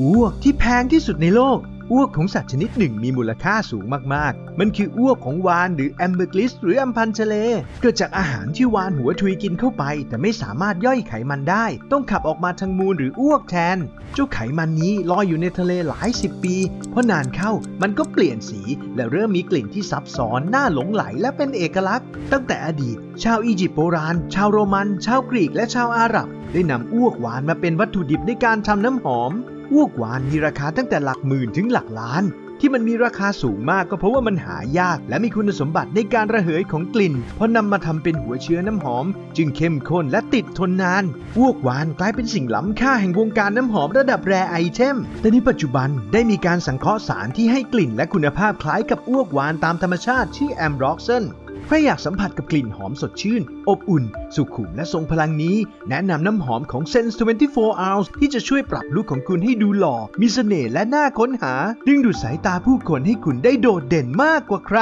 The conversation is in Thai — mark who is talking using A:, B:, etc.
A: อ้วกที่แพงที่สุดในโลก อ้วกของสัตว์ชนิดหนึ่งมีมูลค่าสูงมากๆ มันคืออ้วกของวานหรือแอมเบอร์กลิสหรืออัมพันชะเล เกิดจากอาหารที่วานหัวทุยกินเข้าไป แต่ไม่สามารถย่อยไขมันได้ ต้องขับออกมาทางมูลหรืออ้วกแทน เจ้าไขมันนี้ลอยอยู่ในทะเลหลายสิบปี เพราะนานเข้ามันก็เปลี่ยนสีและเริ่มมีกลิ่นที่ซับซ้อนน่าหลงไหลและเป็นเอกลักษณ์ ตั้งแต่อดีต ชาวอียิปต์โบราณ ชาวโรมัน ชาวกรีก และชาวอาหรับ ได้นำอ้วกหวานมาเป็นวัตถุดิบในการทำน้ำหอม อ้วกวานมีราคาตั้งแต่หลักหมื่นถึงหลักล้าน ที่มันมีราคาสูงมากก็เพราะว่ามันหายาก และมีคุณสมบัติในการระเหยของกลิ่นพอนำมาทำเป็นหัวเชื้อน้ำหอม จึงเข้มข้นและติดทนนานอ้วกวานกลายเป็นสิ่งล้ำค่าแห่งวงการน้ำหอมระดับแรไอเทมแต่ในปัจจุบันได้มีการสังเคราะห์สารที่ให้กลิ่นและคุณภาพคล้ายกับอ้วกวานตามธรรมชาติที่แอมบร็อกเซน ครอยากสัมผัสกับกลิ่นหอมสดชื่น อบอุ่น สุขุมและทรงพลังนี้ แนะนำน้ำหอมของ Sense 24 Hours ที่จะช่วยปรับลุคของคุณให้ดูหล่อ มีเสน่ห์และน่าค้นหา ดึงดูดสายตาผู้คนให้คุณได้โดดเด่นมากกว่าใคร